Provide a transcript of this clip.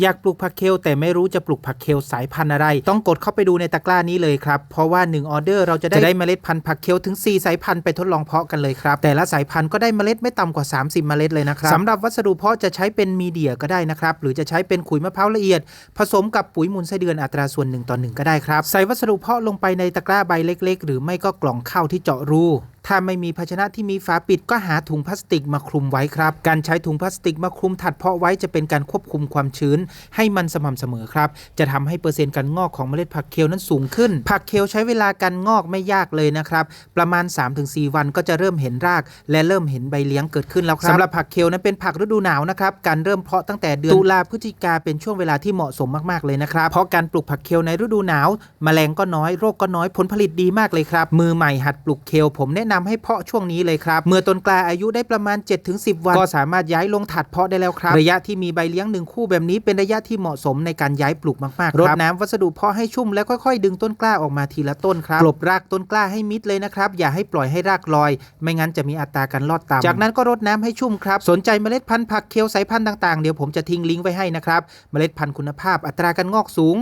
อยากปลูกผักเคลแต่ไม่รู้จะปลูกผักเคลสายพันธุ์อะไร ต้องกดเข้าไปดูในตะกร้านี้เลยครับ เพราะว่า 1 ออเดอร์เราจะได้เมล็ดพันธุ์ผักเคลถึง 4 สายพันธุ์ไปทดลองเพาะกันเลยครับ แต่ละสายพันธุ์ก็ได้เมล็ดไม่ต่ำกว่า 30 เมล็ดเลยนะครับสำหรับวัสดุเพาะจะใช้เป็นมีเดียก็ได้นะครับ หรือจะใช้เป็นขุยมะพร้าวละเอียด ผสมกับปุ๋ยมูลไส้เดือนอัตราส่วน1ต่อ1ก็ได้ครับ ใส่วัสดุเพาะลงไปในตะกร้าใบเล็ก ๆ หรือไม่ก็กล่องข้าวที่เจาะรู ถ้าไม่มีภาชนะที่มีฝาปิดก็หาถุงพลาสติกมาคลุมไว้ครับ การใช้ถุงพลาสติกมาคลุมถัดเพาะไว้จะเป็นการควบคุมความชื้น ให้มันสม่ำเสมอครับ จะทำให้เปอร์เซ็นต์การงอกของเมล็ดผักเคลนั้นสูงขึ้น ผักเคลใช้เวลาการงอกไม่ยากเลยนะครับ ประมาณ 3-4 วันก็จะเริ่มเห็นราก และเริ่มเห็นใบเลี้ยงเกิดขึ้นแล้วครับสำหรับผักเคลนั้นเป็นผักฤดูหนาวนะครับ การเริ่มเพาะตั้งแต่เดือนตุลาพฤศจิกาเป็นช่วงเวลาที่เหมาะสมมากๆเลยนะครับ เพราะการปลูกผักเคลในฤดูหนาว แมลงก็น้อย โรคก็น้อย ผลผลิตดีมากเลยครับ มือใหม่หัดปลูกเคลผมแนะนำให้เพาะช่วงนี้เลยครับ เมื่อต้นกล้าอายุได้ประมาณ 7-10 วัน ก็สามารถย้ายลงถัดเพาะได้แล้วครับ ระยะที่มีใบเลี้ยงหนึ่งคู่แบบนี้เป็นระยะที่เหมาะสมในการย้ายปลูกมากๆครับรดน้ำวัสดุเพาะให้ชุ่มแล้วค่อยๆ ดึงต้นกล้าออกมาทีละต้นครับกลบรากต้นกล้าให้มิดเลยนะครับอย่าให้ปล่อยให้รากลอย ไม่งั้นจะมีอัตราการรอดต่ำจากนั้นก็รดน้ำให้ชุ่มครับสนใจเมล็ดพันธุ์ผักเคลสายพันธุ์ต่างๆเดี๋ยวผมจะทิ้งลิงก์ไว้ให้นะครับเมล็ดพันธุ์คุณภาพอัตราการงอกสูง